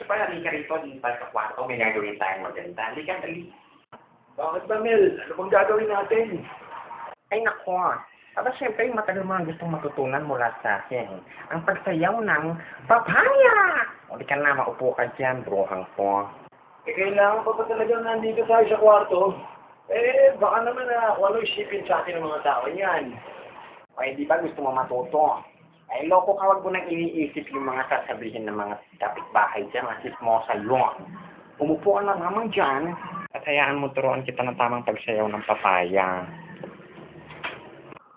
Gusto pa, halika rito, di pa sa kwarto, may gagawin tayong maganda. Halika, dali. Bakit ba, Mel? Ano bang gagawin natin? Ay, nako. Aba, siyempre, yung matagal mo ang gustong matutunan mula sa akin. Ang pagsayaw ng papaya! O, di ka na, maupo ka dyan, bruhang po. Eh, kailangan pa ba talagang nandito tayo sa kwarto? Eh, baka naman na kung ano isipin sa atin ng mga tao niyan. O, eh, di ba gusto mo matuto? Ay, loko ka, wag mo nang iniisip yung mga sasabihin ng mga kapitbahay dyan, asis mo sa iyo. Umupo ka na naman dyan, at hayaan mo turuan kita ng tamang pagsayaw ng papaya.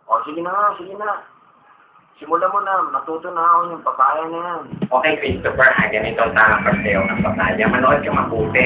O, sige na sige na. Simulan mo na, matuto na ako yung papaya na yan. Okay, Christopher, ha, ganito ang tamang pagsayaw ng papaya. Manood ka mabuti.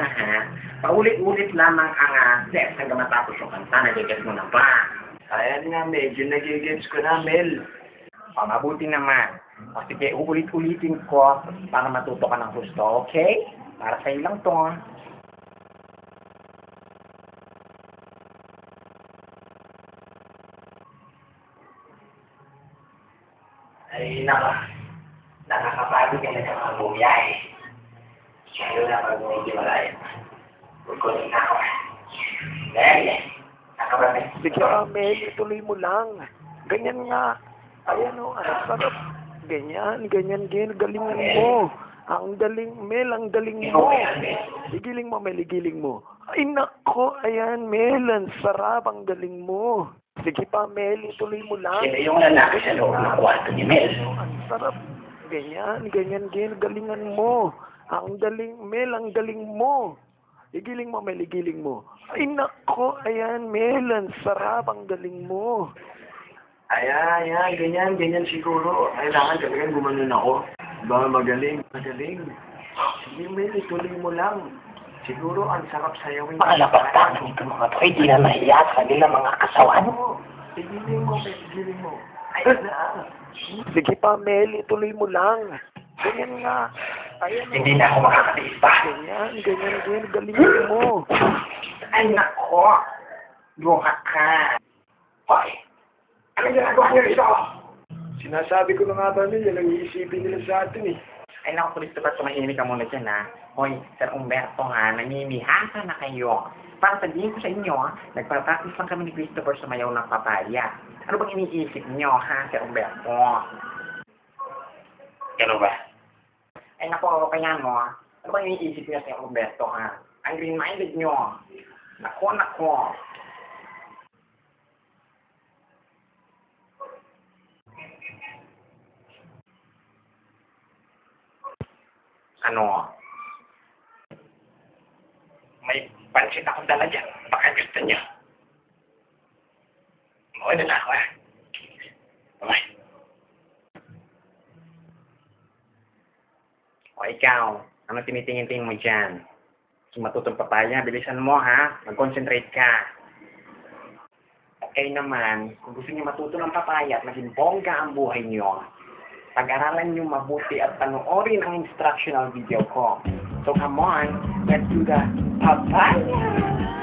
Lang ha. Paulit-ulit lamang ang uh, steps hanggang matapos yung kanta. Nagigas mo na ba? Ayan nga, medyo nagigets ko na, Mel. O, mabuti naman. O, sige, uulit-ulitin ko para matuto ka ng gusto, okay? Para sa'yo lang to. Ay, naka. Nakakapagod ka na sa mga bumiyay. Lalo na pag medyo malayo. Kukunin na ako. Dahil, nakabalik. Sige ka, Mel, ituloy mo lang. Ganyan nga. Ayan o, ang sarap. Ganyan, ganyan, ganyan. Galingan mo. Ang galing, Mel, ang galing mo. Igiling mo, Mel, igiling mo. Ay, nako, ayan, Mel, ang sarap, ang galing mo. Sige pa, Mel, ituloy mo lang. Sino yung lalaki sa loob ng kwarto ni Mel? Ang sarap. Ganyan, ganyan, ganyan. Galingan mo. Ang galing, Mel, ang galing mo. Igiling mo, Mel, igiling mo. Ay, nako, ayan, Mel, ang sarap, ang galing mo. Ayan, ayan, ganyan, ganyan siguro. Kailangan talagang gumanon ako. Ba, magaling, magaling. Sige, Mel, ituloy mo lang. Siguro, ang sarap sayawin. Makalapatan nito mga to, hindi na nahiya sa kanila mga kasawan. Ano? Igiling mo, Mel, igiling mo. Ayan na. Sige pa, Mel, ituloy mo lang. Ganyan nga. Ayan o. Hindi na ako makakatiis pa. Ganyan, ganyan, ganyan. Galingan mo. Ay, nako. Luha ka. Hoy, ano ginagawa niyo rito? Sinasabi ko na nga ba nila, lang iisipin nila sa atin eh. Ay, naku, Christopher, tumahimik ka muna dyan, ha? Hoy, Sir Umberto, ha? Nanginihasa na kayo. Para sabihin ko sa inyo, ha? Nagpa-practice lang kami ni Christopher sumayaw ng papaya. Ano bang iniisip niyo, ha, Sir Umberto? Ano ba? Ay, naku, kaya mo, ha? Ano bang iniisip niyo, Sir Umberto, ha? Ang green-minded niyo. Nako, nako. Ano? May pansit akong dala dyan. Baka gusto niyo. Muna na ako, ha? Bye. O ikaw, ano tinitingin-tingin mo dyan? Kung matutong papaya, bilisan mo, ha? Mag-concentrate ka. At kayo naman, kung gusto niyo matuto ng papaya at maging bongga ang buhay niyo, pag-aralan niyo mabuti at panoorin ang instructional video ko. So come on, let's do the papaya!